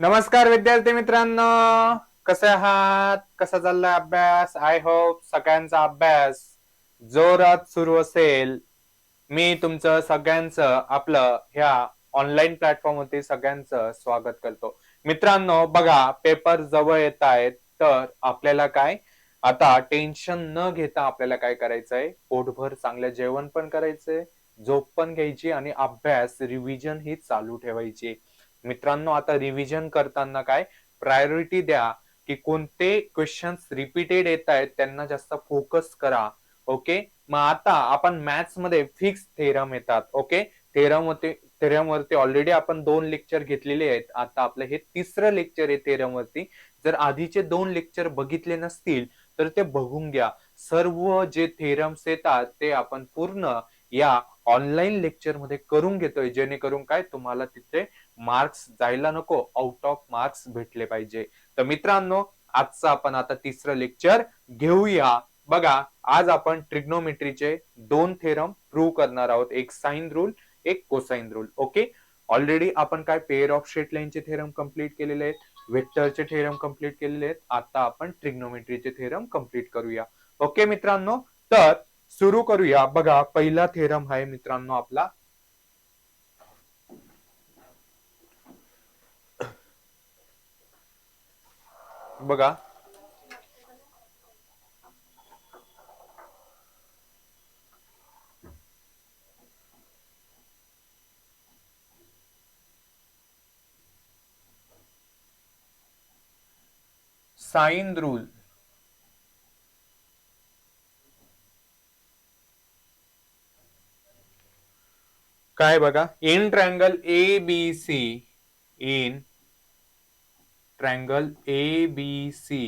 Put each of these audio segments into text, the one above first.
नमस्कार विद्यार्थी मित्रांनो. कसे आहात? कसा चाललाय अभ्यास? आय होप सगळ्यांचा अभ्यास जोरात सुरू असेल. मी तुमचं सगळ्यांचं आपलं ह्या ऑनलाईन प्लॅटफॉर्म वरती सगळ्यांचं स्वागत करतो. मित्रांनो बघा पेपर जवळ येत आहेत तर आपल्याला काय? आता टेन्शन न घेता आपल्याला काय करायचंय? पोटभर चांगलं जेवण पण करायचंय झोप पण घ्यायची आणि अभ्यास रिव्हिजन ही चालू ठेवायची. मित्रांनो आता रिव्हिजन करताना काय? प्रायोरिटी द्या की कोणते क्वेश्चन्स रिपीटेड येत आहेत त्यांना जास्त फोकस करा. ओके मग आता आपण मॅथ्समध्ये फिक्स थेरम येतात. ओके थेरम वरती थेरम वरती ऑलरेडी आपण दोन लेक्चर घेतलेले आहेत. आता आपलं हे तिसरं लेक्चर आहे थेरम वरती. जर आधीचे दोन लेक्चर बघितले नसतील तर ते बघून घ्या. सर्व जे थेरम्स येतात ते आपण पूर्ण या ऑनलाईन लेक्चरमध्ये करून घेतोय. जेणेकरून काय? तुम्हाला तिथे मार्क्स जायला नको आउट ऑफ मार्क्स भेटले पाहिजे. तर मित्रांनो आजचं आपण आता तिसरं लेक्चर घेऊया. बघा आज आपण ट्रिग्नोमेट्रीचे दोन थेरम प्रूव्ह करणार आहोत. एक साइन रूल एक कोसाइन रूल ओके ऑलरेडी आपण काय पेअर ऑफ स्ट्रेट लाईनचे थेरम कंप्लीट केलेले आहेत. वेक्टरचे थेरम कंप्लीट केलेले आहेत. आता आपण ट्रिग्नोमेट्रीचे थेरम कंप्लीट करूया. ओके मित्रांनो? तर सुरू करूया. बघा पहिला थेरम आहे मित्रांनो आपला. बघा. Sine rule. काय बघा? In triangle A B C in triangle A B C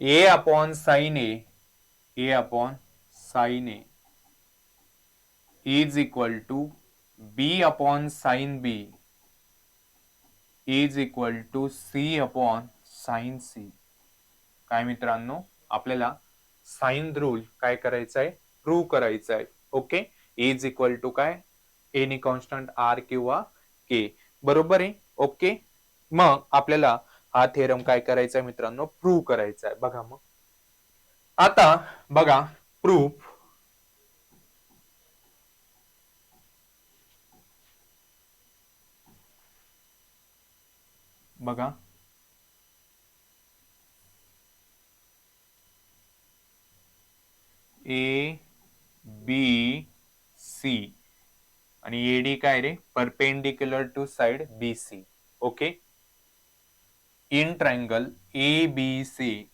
A upon sine A A upon sine A is equal to B upon sine B is equal to C upon sine C काय मित्रांनो? आपल्याला sign rule काय करायचं आहे prove करायचं आहे okay is equal to काय any constant R किंवा के बरोबर आहे? ओके मग आपल्याला हा थेरम काय करायचा आहे मित्रांनो? प्रूव्ह करायचा आहे बघा मग. आता बघा प्रूफ बघा. ए बी सी आणि एडी काय रे? Perpendicular to side B C okay in triangle ABC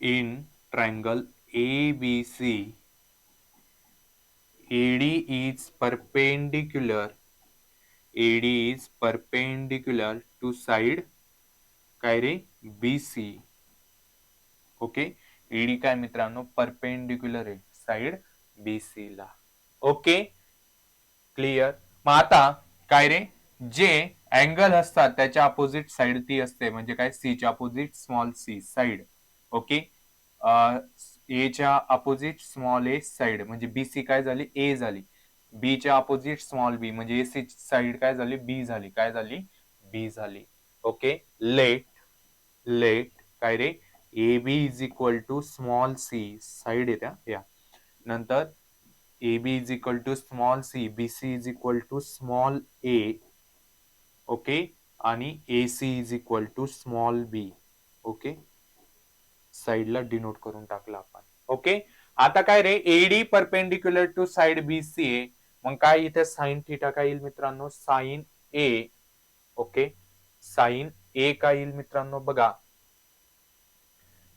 in triangle ABC AD is perpendicular AD is perpendicular to side काय रे? BC okay? एडी काय मित्रांनो? परपेंडिक्युलर आहे. साइड BC ला. ओके? क्लिअर? मग आता काय रे? जे अँगल असतात त्याच्या अपोजिट साइड ती असते. म्हणजे काय? सी च्या opposite small C side okay एच्या अपोजिट स्मॉल ए साइड म्हणजे बी सी काय झाली? ए झाली. बी च्या अपोजिट स्मॉल बी म्हणजे ए सी साइड काय झाली? बी झाली. काय झाली? बी झाली. ओके लेट लेट काय रे? A B is equal to small C side येत्या. या. नंतर A B is equal to small C B C is equal to small A okay? आणि A C is equal to small B okay? साइडला denote करून टाकला आपण. Okay? आता काय रे? AD perpendicular to side B C A मग काय इथे साईन थिटा काय येईल मित्रांनो? Sine A okay? Sine A काय येईल मित्रांनो? बघा.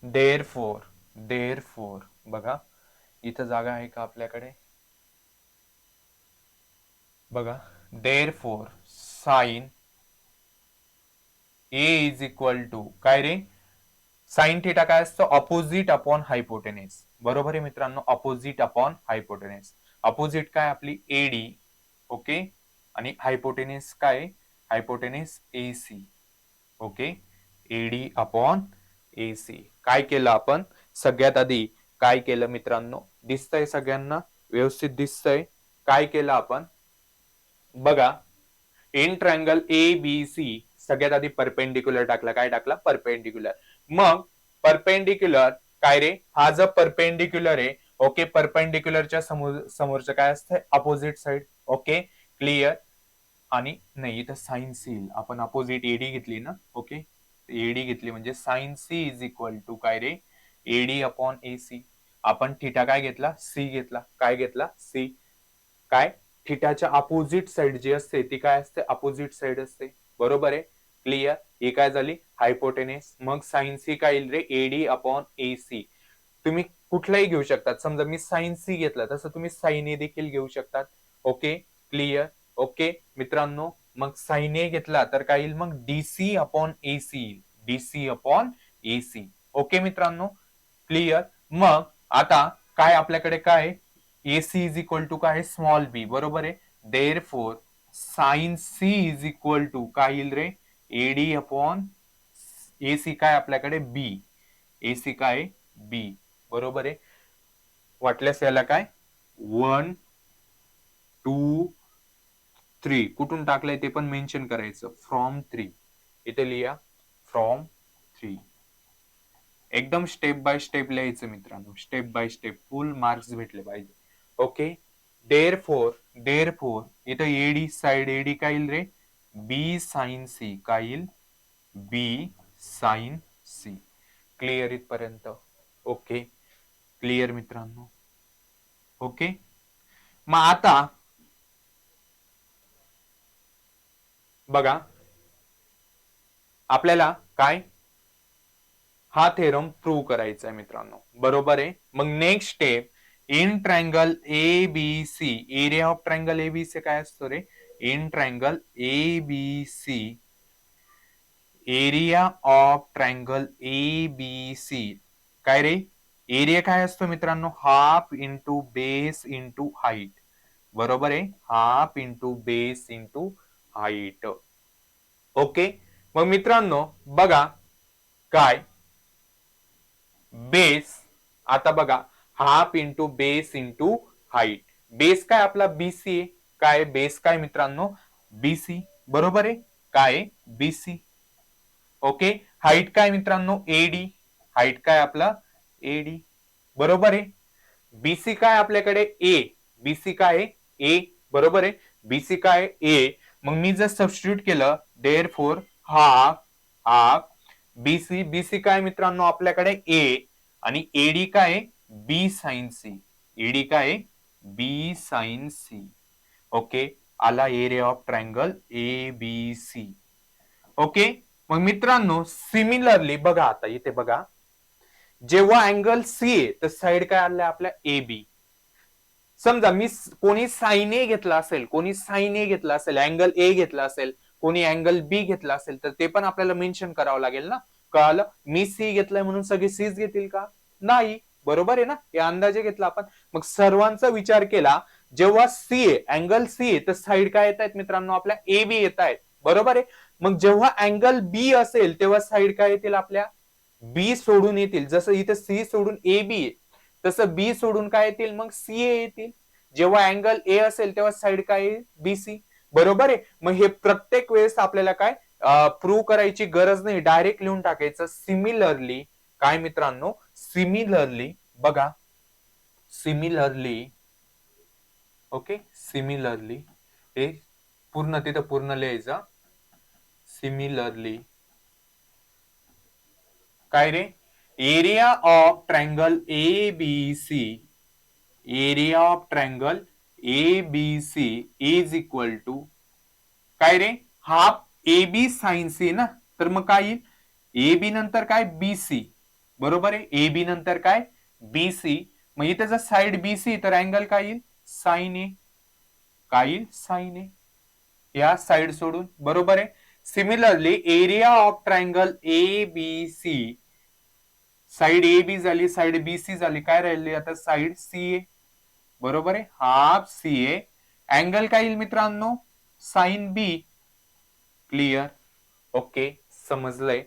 देर फोर देर फोर बघा. इथं जागा आहे का आपल्याकडे? बघा. Therefore sine A is equal to काय रे? साईन थिटा काय असतो? अपोजिट अपॉन हायपोटेनेस बरोबर आहे मित्रांनो? अपोजिट अपॉन हायपोटेनेस अपोजिट काय? आपली एडी ओके आणि हायपोटेनेस काय? Hypotenuse A C okay AD upon A C काय केलं आपण? सगळ्यात आधी काय केलं मित्रांनो? दिसतंय सगळ्यांना? व्यवस्थित दिसतंय. काय केलं आपण? बघा. In triangle A B C सगळ्यात आधी परपेंडिक्युलर टाकला. काय टाकला? परपेंडिक्युलर मग परपेंडिक्युलर काय रे? हा जो परपेंडिक्युलर आहे ओके परपेंडिक्युलरच्या समोर समोरचं काय असतं अपोजिट साइड ओके क्लिअर आणि नाही इथं साइन सी आपण अपोजिट एडी घेतली ना? ओके एडी घेतली म्हणजे sine C is equal to काय रे? एडी अपॉन ए सी आपण थिटा काय घेतला? सी घेतला. काय घेतला? सी काय? थिटाच्या अपोजिट साइड जी असते ती काय असते? अपोजिट साइड असते. बरोबर आहे? क्लिअर ही काय झाली? हायपोटेनेस मग सायन्स सी काय येईल रे? एडी अपॉन ए सी तुम्ही कुठलाही घेऊ शकतात. समजा मी सायन्स सी घेतला तसं तुम्ही साईन ए देखील घेऊ शकतात. ओके क्लिअर ओके मित्रांनो मग साईन ए घेतला तर काय येईल? मग डीसी अपॉन ए सी येईल. DC upon A C okay मित्रांनो? क्लिअर मग आता काय आपल्याकडे काय? A C is equal to काय? स्मॉल बी बरोबर आहे? Therefore sine C is equal to काय येईल रे? एडी अपॉन ए सी काय आपल्याकडे? बी ए सी काय? बी बरोबर आहे? वाटल्यास याला काय? वन टू थ्री कुठून टाकलंय ते पण मेन्शन करायचं. फ्रॉम थ्री इथे लिहा. फ्रॉम थ्री एकदम स्टेप बाय स्टेप लिहायचं मित्रांनो. Step by step full marks भेटले पाहिजे. Okay therefore therefore इथं एडी साइड एडी काय येईल रे? बी साइन सी काय येईल बी साइन सी क्लिअर इथपर्यंत. ओके क्लिअर मित्रांनो. ओके मग आता बघा. आपल्याला काय? हा थेरम प्रूव्ह करायचा आहे मित्रांनो. बरोबर आहे? मग next step in triangle A B C area of triangle A B C काय असतो रे? In triangle A B C area of triangle A B C काय रे? एरिया काय असतो मित्रांनो? Half into base into height बरोबर आहे? Half into base into height okay मग मित्रांनो बघा काय? बेस आता बघा. Half into base into height base काय आपला? बीसी आहे. काय बेस काय मित्रांनो? बीसी बरोबर आहे? काय बीसी ओके हाईट काय मित्रांनो? एडी हाईट काय आपला? एडी बरोबर आहे? बीसी काय आपल्याकडे? ए बीसी काय ए बरोबर आहे? बीसी काय ए मग मी जर सबस्टिट्यूट केलं therefore half half BC BC काय मित्रांनो? आपल्याकडे ए आणि एडी काय बी साइन सी एडी काय बी साइन सी ओके? आला area of triangle A B C okay? मग मित्रांनो सिमिलरली बघा आता इथे बघा. जेव्हा अँगल सी आहे तर साईड काय आलं आपल्या? ए बी समजा मी कोणी साईन ए घेतला असेल कोणी साईन ए घेतला असेल अँगल ए घेतला असेल कोणी अँगल बी घेतला असेल तर ते पण आपल्याला मेन्शन करावं लागेल ना? कळालं? मी सी घेतलाय म्हणून सगळे सीच घेतील का? नाही. बरोबर आहे ना? हे अंदाजे घेतला आपण. मग सर्वांचा विचार केला जेव्हा C A angle C A तर साईड काय येत आहेत मित्रांनो? आपल्या ए बी येत आहेत बरोबर आहे? मग जेव्हा अँगल बी असेल तेव्हा साईड काय येतील आपल्या? बी सोडून येतील. जसं इथे सी सोडून ए बी तसं बी सोडून काय येतील? मग सी ए येतील. जेव्हा अँगल ए असेल तेव्हा साईड काय येईल? बी सी बरोबर आहे? मग हे प्रत्येक वेळेस आपल्याला काय प्रूव्ह करायची गरज नाही. डायरेक्ट लिहून टाकायचं सिमिलरली काय मित्रांनो? सिमिलरली बघा. Similarly okay? सिमिलरली हे पूर्ण तिथं पूर्ण लिहायचं. सिमिलरली काय रे? Area of triangle A B C area of triangle A B C is equal to काय रे? Half A B sine C ना? तर मग काय येईल? ए बी नंतर काय? बी सी बरोबर आहे? ए बी नंतर काय? बी सी मग इथे जर साइड बी सी तर अँगल काय येईल? साईन ए काय साईन. ए या साइड सोडून. बरोबर आहे? Similarly area of triangle A B C side A B झाली साइड बी सी झाली. काय राहिली आता? साइड सी ए बरोबर आहे? हाफ सी ए अँगल काय येईल मित्रांनो? Sine B clear okay समजलंय.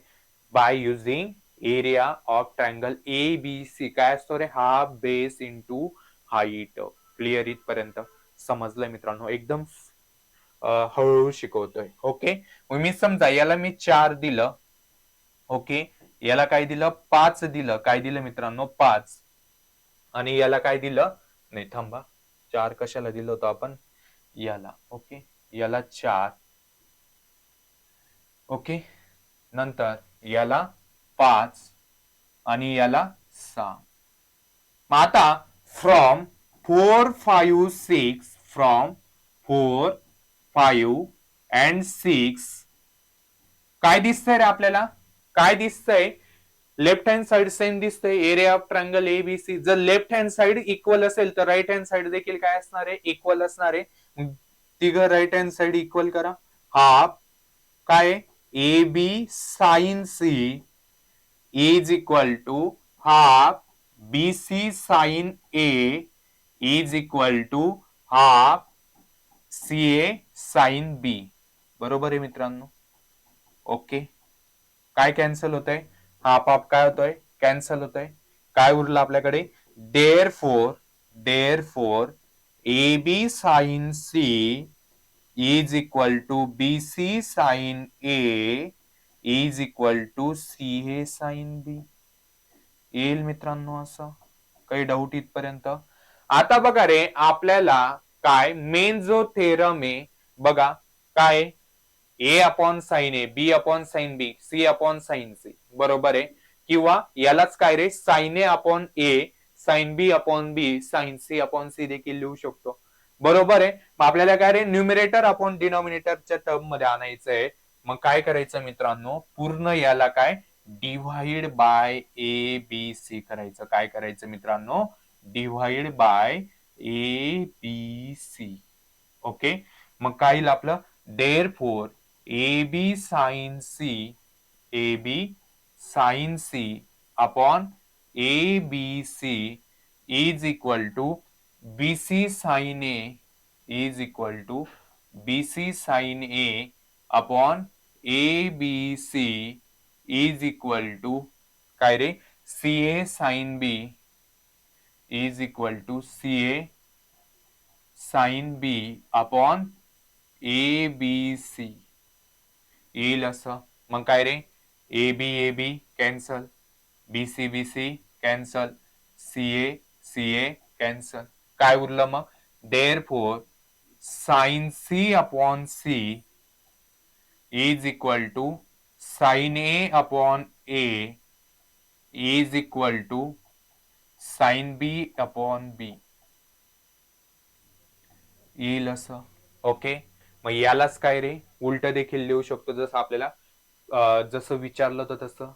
By using area of triangle A B C काय असतो रे? Half base into height clear इथपर्यंत समजलंय मित्रांनो. एकदम हळूहळू शिकवतोय. ओके मग मी समजा याला मी चार दिलं. ओके याला काय दिलं? पाच दिलं. काय दिलं मित्रांनो? पाच. आणि याला काय दिलं? नाही थांबा. चार कशाला दिलं होतं आपण? याला. ओके याला चार. ओके नंतर याला पाच. आणि याला सहा. मग आता from four five six from four five and six काय दिसतंय रे आपल्याला? काय दिसतंय? लेफ्ट हँड साइड सेम दिसतंय. एरिया ऑफ ट्रायंगल एबीसी जर लेफ्ट हँड साइड इक्वल असेल तर राईट हँड साइड देखील काय असणार आहे? इक्वल असणार आहे. तिघ राईट हँड साइड इक्वल करा. हाफ काय? A B sine C is equal to half B C sine A is equal to half C A sine B बरोबर आहे मित्रांनो? ओके काय कॅन्सल होत आहे हाफ हाफ काय होतोय? कॅन्सल होत आहे काय उरलं आपल्याकडे? Therefore therefore A B sine C is equal to B C sine A is equal to C A sine B येईल मित्रांनो असं? काही डाऊट इथपर्यंत? आता बघा रे आपल्याला काय मेन जो थेरम आहे बघा काय A upon sine A B upon sine B C upon sine C बरोबर आहे? किंवा यालाच काय रे? Sine A upon A sine B upon B sine C upon C देखील लिहू शकतो. बरोबर आहे? मग आपल्याला काय रे? न्युमिरेटर अपॉन डिनॉमिनेटरच्या टर्ममध्ये आणायचंय मग काय करायचं मित्रांनो? पूर्ण याला काय? Divide by A B C करायचं. काय करायचं मित्रांनो? Divide by A B C. Okay? मग काय येईल आपलं? Therefore A B sine C A B sine C upon A B C is equal to B C sine A is equal to B C sine A upon A B C is equal to काय रे? C A sine B is equal to C A sine B upon A B C येईल असं मग काय रे? A B A B cancel B C B C cancel C A C A cancel काय उरलं मग? Therefore sine C upon C is equal to sine A upon A is equal to sine B upon B. येईल असं. Okay? मग यालाच काय रे? उलट देखील लिहू शकतो जसं आपल्याला जसं विचारलं तर तसं.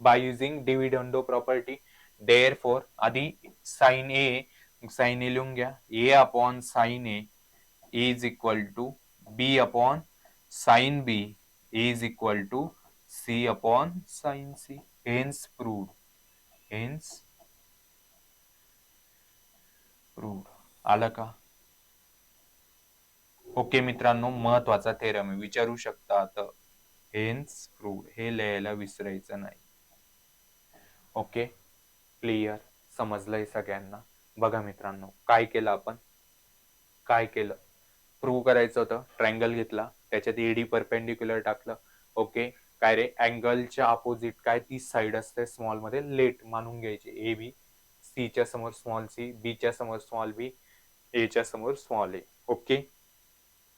By using dividendo property therefore आधी साइन ए साइन ए लिहून घ्या. A upon sine A is equal to B upon sine B is equal to C upon sine C. Hence prove hence रूढ. आलं का? ओके मित्रांनो महत्त्वाचा theorem विचारू शकता आता. हेन्स रूढ. हे लिहायला विसरायचं नाही. ओके? क्लिअर? समजलंय सगळ्यांना? बघा मित्रांनो काय केलं आपण? काय केलं? प्रूव्ह करायचं होतं. ट्रँगल घेतला. त्याच्यात एडी परपेंडिक्युलर टाकलं. ओके? काय रे? अँगलच्या अपोजिट काय? ती साईड असते स्मॉलमध्ये. लेट मानून घ्यायची. ए बी सीच्या समोर स्मॉल सी बीच्या समोर स्मॉल बी एच्या समोर स्मॉल ए ओके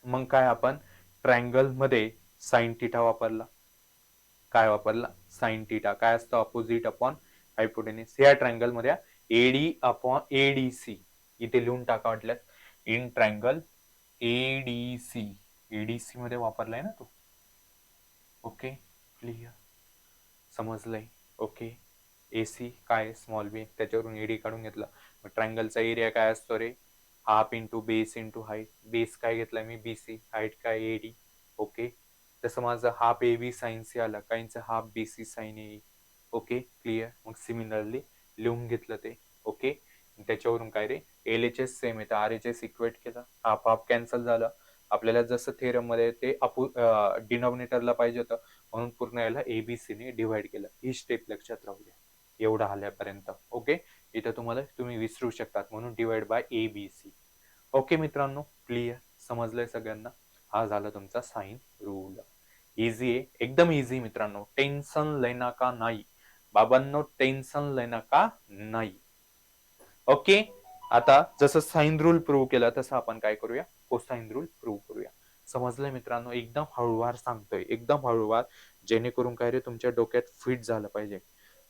मग काय आपण ट्रायंगलमध्ये साईन टिटा वापरला. काय वापरला? साईन टिटा काय असतं? अपोजिट अपॉन हायपोटेनिस या ट्रायंगलमध्ये एडी अपॉन एडीसी इथे लिहून टाका वाटल्यास इन ट्रायंगल एडीसी एडीसी मध्ये वापरलाय ना तो? ओके क्लिअर समजलंय? ओके एसी काय स्मॉल बी त्याच्यावरून एडी काढून घेतला. मग ट्रायंगलचा एरिया काय असतो रे? Half into base into height base काय घेतला मी? बी सी हाईट काय? एडी ओके तसं माझं half A B sine C आला. काहींचं half B C sine A okay clear मग सिमिलरली लिहून घेतलं ते. ओके त्याच्यावरून काय रे? एल एच एस सेम येतं आर एच एस इक्वेट केला. हाफ हाफ कॅन्सल झालं. आपल्याला जसं थेरममध्ये ते अपू डिनॉमिनेटरला पाहिजे होतं. म्हणून पूर्ण याला एबीसीने डिवाइड केलं. ही स्टेप लक्षात राहू द्या. एवढं आल्यापर्यंत. ओके इथं तुम्हाला तुम्ही विसरू शकतात. म्हणून divide by A B C okay मित्रांनो? क्लिअर समजलंय सगळ्यांना? हा झाला तुमचा साइन रूल इझी आहे? एकदम इझी मित्रांनो. टेन्शन लेना का नाही? बाबांनो टेन्शन लेना का नाही? ओके आता जसं साइन रूल प्रूव्ह केला तसं आपण काय करूया? कोसाईन रूल प्रूव्ह करूया. समजलंय मित्रांनो? एकदम हळूवार सांगतोय. एकदम हळूवार. जेणेकरून काय रे तुमच्या डोक्यात फिट झालं पाहिजे.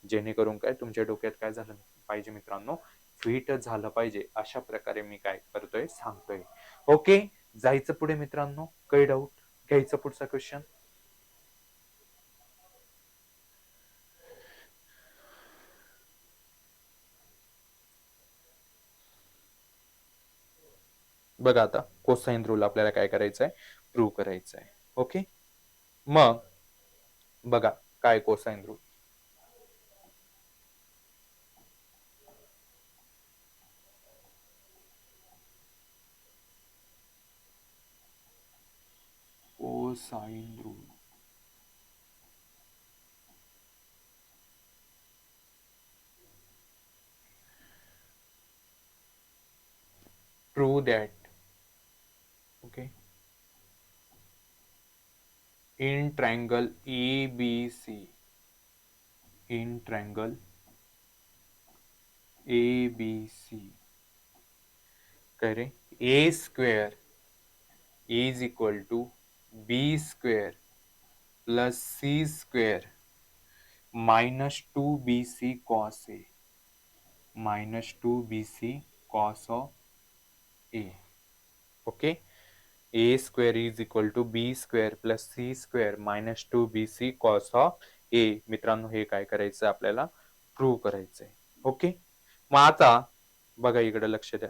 जेणेकरून काय तुमच्या डोक्यात काय झालं पाहिजे मित्रांनो? फिट झालं पाहिजे अशा प्रकारे मी काय करतोय सांगतोय. ओके? जायचं पुढे मित्रांनो? काही डाऊट घ्यायचं पुढचा क्वेश्चन बघा आता कोसाइन रूल आपल्याला काय करायचं आहे प्रूव्ह करायचं आहे ओके? मग बघा काय cosine rule Sign rule. Prove that. Okay. In triangle ABC in triangle ABC करें a square is equal to B square plus C square minus two B C cos A. Minus two B C cos of A. Okay? A square is equal to B square plus C square minus two B C cos of A. मित्रांनो हे काय करायचं आपल्याला? Prove करायचंय. Okay? मग आता बघा इकडे लक्ष द्या.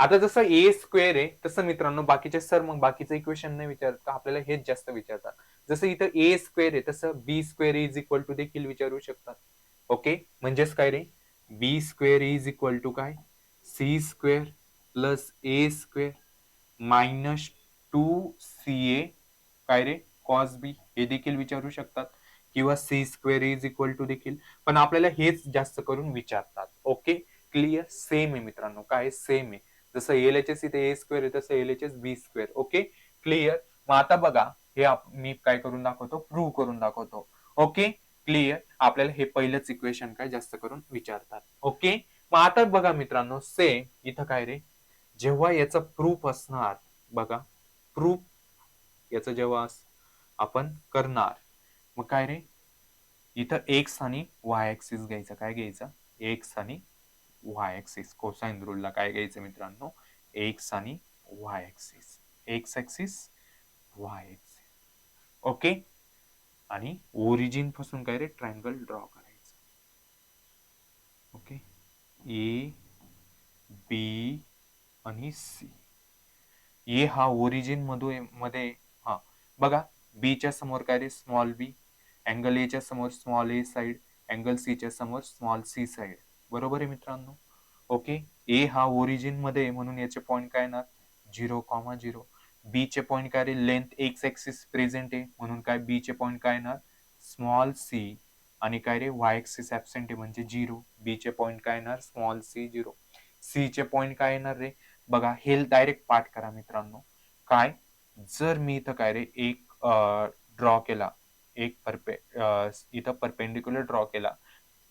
आता जसं ए स्क्वेअर आहे तसं मित्रांनो बाकीचे सर मग बाकीचं इक्वेशन नाही विचारत. का आपल्याला हेच जास्त विचारतात. जसं इथं ए स्क्वेअर आहे तसं B square is equal to देखील विचारू शकतात. ओके म्हणजेच काय रे? B square is equal to काय? C square plus A square minus two C A काय रे? कॉस बी हे देखील विचारू शकतात. किंवा C square is equal to देखील. पण आपल्याला हेच जास्त करून विचारतात. ओके क्लिअर सेम आहे मित्रांनो. काय? सेम आहे. जसं एल एच एस इथे ए स्क्वेअर आहे तसं L H S B square okay clear मग आता बघा हे मी काय करून दाखवतो? प्रूव्ह करून दाखवतो. ओके क्लिअर आपल्याला हे पहिलंच इक्वेशन काय जास्त करून विचारतात. ओके मग आता बघा मित्रांनो सेम इथं काय रे? जेव्हा याचं प्रूफ असणार बघा प्रूफ याचं जेव्हा आपण करणार मग काय रे? इथं एक्स आणि वाय ऍक्सिस घ्यायचं काय घ्यायचं? एक्स आणि वाय एक्सिस कोसाईन रूलला काय घ्यायचं मित्रांनो एक्स आणि Y axis X axis Y axis okay आणि ओरिजिनपासून काय रे ट्रायंगल ड्रॉ करायचं ओके ए बी आणि सी ए हा ओरिजिन मधून मध्ये हा. बघा बीच्या समोर काय रे? स्मॉल बी अँगल एच्या समोर स्मॉल ए साइड अँगल सीच्या समोर स्मॉल सी साइड बरोबर आहे मित्रांनो? ओके ए हा ओरिजिनमध्ये म्हणून याचे पॉईंट काय येणार? झिरो कॉमा झिरो बी चे पॉईंट काय रे? लेंथ एक्स एक्सिस प्रेझेंट आहे म्हणून काय? बी चे पॉईंट काय येणार? स्मॉल सी आणि काय रे? वाय एक्सिस ऍबसेंट आहे म्हणजे झिरो बी चे पॉईंट काय येणार? स्मॉल सी झिरो सी चे पॉईंट काय येणार रे? बघा हे डायरेक्ट पाठ करा मित्रांनो. काय? जर मी इथं काय रे? एक ड्रॉ केला. एक परपे इथं परपेंडिक्युलर ड्रॉ केला.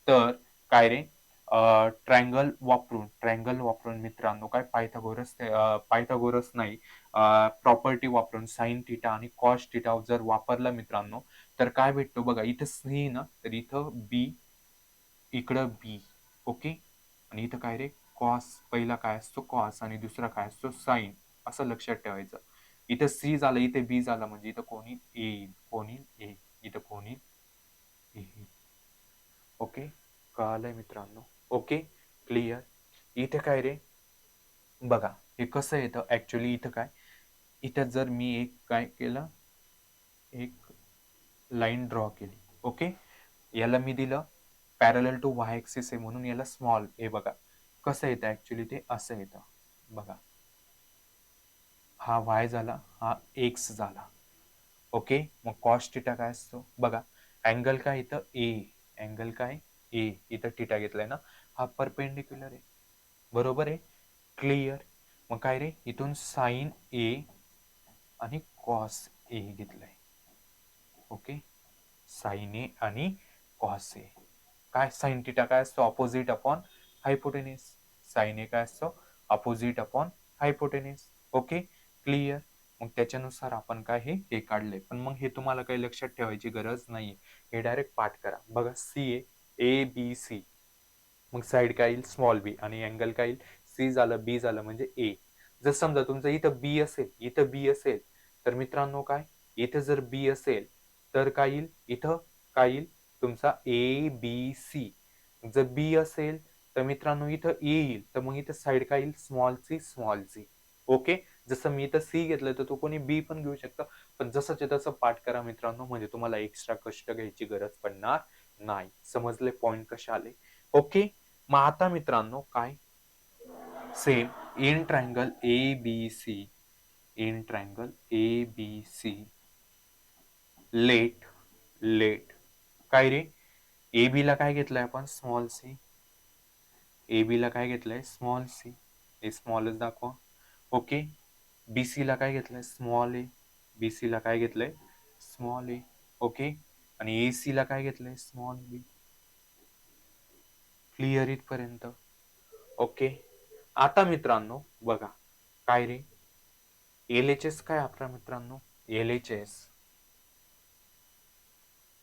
तर काय रे? ट्रँगल वापरून ट्रँगल वापरून मित्रांनो काय पायथागोरस पायथागोरस नाही प्रॉपर्टी वापरून साईन थिटा आणि कॉस थिटा जर वापरला मित्रांनो तर काय भेटतो बघा इथं सी ना तर इथं बी इकडं बी ओके आणि इथं काय रे कॉस पहिला काय असतो कॉस आणि दुसरा काय असतो साईन असं लक्षात ठेवायचं. इथं सी झालं इथे बी झालं म्हणजे इथं कोणी येईल कोणी ए इथं कोणी येईल. ओके कळालंय मित्रांनो? ओके? क्लिअर इथे काय रे? बघा हे कसं येतं? ॲक्च्युली इथं काय? इथं जर मी एक काय केलं? एक लाईन ड्रॉ केली. ओके? याला मी दिलं. पॅरल टू वाय एक्सिस आहे म्हणून याला स्मॉल हे बघा. कसं येतं? ॲक्च्युली ते असं येतं. बघा. हा वाय झाला. हा एक्स झाला. ओके? मग कॉस्ट टिटा काय असतो? बघा. अँगल काय इथं? ए अँगल काय? ए इथं टिटा घेतलाय ना? हा परपेंडिक्युलर आहे. बरोबर आहे? क्लिअर मग काय रे? इथून साईन ए आणि कॉस ए घेतलंय. ओके साईन ए आणि कॉस ए काय? साईन टीटा काय असतो? Opposite upon hypotenuse sine A काय असतो? Opposite upon hypotenuse okay clear मग त्याच्यानुसार आपण काय हे हे काढले पण मग हे तुम्हाला काही लक्षात ठेवायची गरज नाही हे डायरेक्ट पाठ करा. बघा C A A B C मग साईड काय येईल? स्मॉल बी आणि अँगल काय येईल? सी झालं बी झालं म्हणजे ए जर समजा तुमचं इथं बी असेल इथं बी असेल तर मित्रांनो काय? इथं जर बी असेल तर काय येईल? इथं काय येईल? तुमचा ए बी सी जर बी असेल तर मित्रांनो इथं ए येईल. तर मग इथं साईड काय येईल? Small C small C okay जसं मी इथं सी घेतलं तर तो कोणी बी पण घेऊ शकता. पण जसंच तसं पाठ करा मित्रांनो. म्हणजे तुम्हाला एक्स्ट्रा कष्ट घ्यायची गरज पडणार नाही. समजले? पॉइंट कसे आले? ओके? मग आता मित्रांनो काय? Same in triangle A B C in triangle A B C let let काय रे? ए बी ला काय घेतलंय आपण? स्मॉल सी ए बी ला काय घेतलंय? स्मॉल सी ए स्मॉलच दाखवा. ओके? बी सी ला काय घेतलंय? स्मॉल ए बी सी ला काय घेतलंय? Small A okay? आणि ए सी ला काय घेतलंय? स्मॉल बी क्लिअर इथपर्यंत. ओके आता मित्रांनो बघा. काय रे? एल एच एस काय आपल्या मित्रांनो? L H S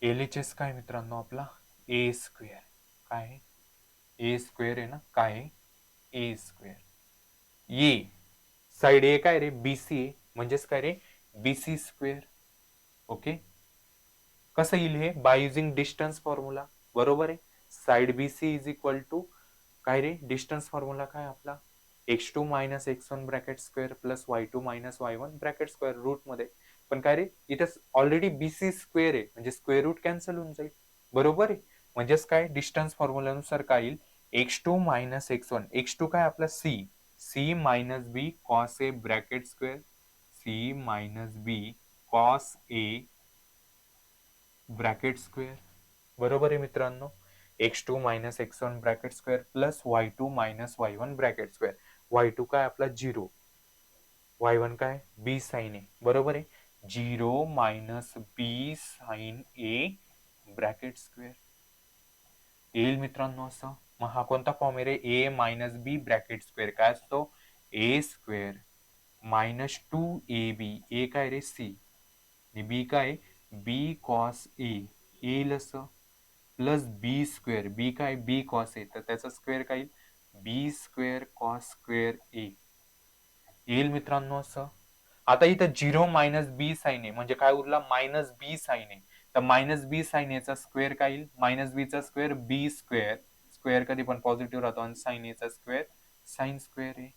L H S काय मित्रांनो आपला? A square. काय? ए स्क्वेअर आहे ना? काय? A square. ए. साइड ए काय रे? B C A. म्हणजेच काय रे? B C square. ओके कसं येईल हे? बाय युझिंग डिस्टन्स फॉर्म्युला बरोबर आहे? Side B C is equal to काय रे? डिस्टन्स फॉर्म्युला काय आपला? X two minus X one bracket square plus Y two minus Y one bracket square रूटमध्ये. पण काय रे? इथे ऑलरेडी बी सी स्क्वेअर आहे. म्हणजे स्क्वेअर रूट कॅन्सल होऊन जाईल. बरोबर आहे? म्हणजेच काय? डिस्टन्स फॉर्म्युलानुसार काय येईल? X two minus X one. X two काय आपला? C. C minus B cos A bracket square. C minus B cos A bracket square. बरोबर आहे मित्रांनो? X two minus X one bracket square plus Y two minus Y one bracket square Y two काय आपला? Zero Y one काय? B sine A बरोबर आहे? Zero minus B sine A bracket square येईल मित्रांनो असं? मग हा कोणता फॉर्म आहे रे? A minus B bracket square काय असतो? A square minus two A B A काय रे? सी आणि बी काय? बी कॉस ए येईल असं? प्लस बी स्क्वेअर बी काय? B cos A. तर त्याचा स्क्वेअर काय येईल? B square cos square A. येईल मित्रांनो असं? आता इथं zero minus B sine A. म्हणजे काय उरला? Minus B sine A. तर मायनस बी साईन एचा स्क्वेअर काय येईल? मायनस बीचा स्क्वेअर बी स्क्वेअर. स्क्वेअर कधी पण पॉझिटिव्ह राहतो. आणि साईन एचा स्क्वेअर साईन स्क्वेअर ए.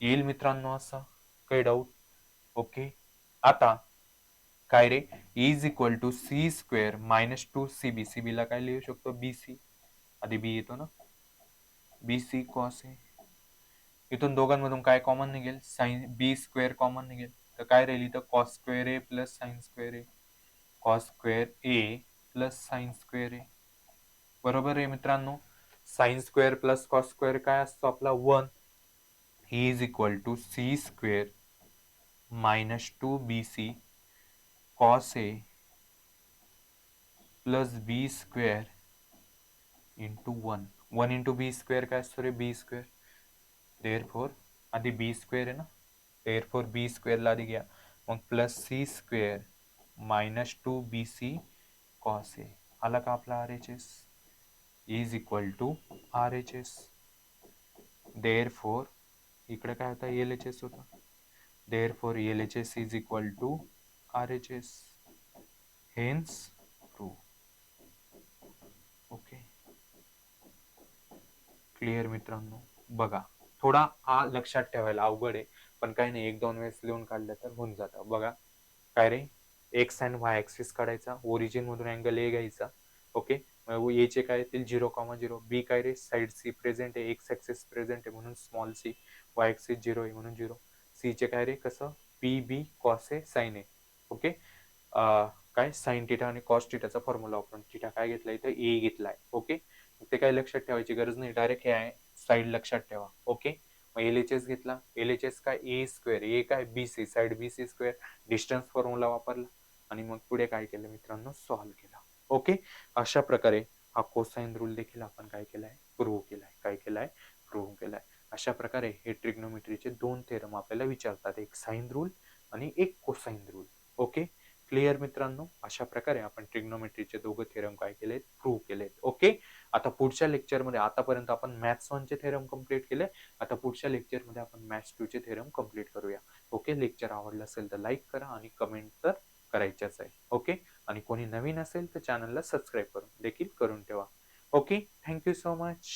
येईल मित्रांनो असं? काही डाऊट ओके आता काय रे? Is equal to C square minus two C B C बीला काय लिहू शकतो? बी सी आधी बी येतो ना? बी सी कॉस ए इथून दोघांमधून काय कॉमन निघेल? साईन बी स्क्वेअर कॉमन निघेल. तर काय राहील इथं? Cos square A plus sine square A cos square A plus sine square A बरोबर आहे मित्रांनो? Sine square plus cos square काय असतो आपला? One he is equal to C square minus two B C cos A plus B square into one one into B square काय असतो रे? बी square therefore आधी बी स्क्वेअर आहे ना? Therefore b स्क्वेअरला आधी घ्या. मग plus C square minus two B C cos A आला का आपला R H S is equal to R H S therefore इकडे काय होता? एल एच एस होता. Therefore L H S is equal to R H S hence okay clear मित्रांनो? बघा थोडा हा लक्षात ठेवायला अवघड आहे पण काही नाही एक दोन वेळेस लिहून काढलं तर होऊन जातं. बघा काय रे? एक्स अँड वाय ऍक्सिस काढायचा ओरिजिन मधून अँगल ए घ्यायचा. ओके ए चे काय येतील? झिरो कॉमा झिरो बी काय रे? साईड सी प्रेझेंट आहे एक्स ऍक्सिस प्रेझेंट आहे म्हणून small C Y axis zero आहे म्हणून झिरो सी चे काय रे? कसं? P B cos A sine आहे ओके uh, काय? साईन टिटा आणि कॉस्ट टिटाचा फॉर्म्युला वापरून टिटा काय घेतलाय इथं? ए घेतलाय. ओके ते काय लक्षात ठेवायची गरज नाही. डायरेक्ट हे आहे. साईड लक्षात ठेवा. ओके मग एल एच एस घेतला. एल एच एस काय? ए स्क्वेअर ए काय? B C side B C square distance formula वापरला. आणि मग पुढे काय केलं मित्रांनो? सॉल्व्ह केला. ओके अशा प्रकारे हा कोसाइन रूल देखील आपण काय केलाय? प्रूव्ह केलाय. काय केलाय? प्रूव्ह केलाय. अशा प्रकारे हे ट्रिग्नोमेट्रीचे दोन थेरम आपल्याला विचारतात. एक साइन रूल आणि एक कोसाईन रूल ओके? क्लिअर मित्रांनो? अशा प्रकारे आपण ट्रिग्नोमेट्रीचे दोघं थेरम काय केलेत? प्रूव्ह केलेत. ओके? आता पुढच्या लेक्चरमध्ये आतापर्यंत आपण मॅथ्स वनचे थेरम कंप्लीट केले. आता पुढच्या लेक्चरमध्ये आपण मॅथ्स टूचे थेरम कंप्लीट करूया. ओके? लेक्चर आवडलं असेल तर लाईक करा आणि कमेंट तर करायच्याच आहे. ओके? आणि कोणी नवीन असेल तर चॅनलला सबस्क्राईब करून देखील करून ठेवा. ओके? Thank you so much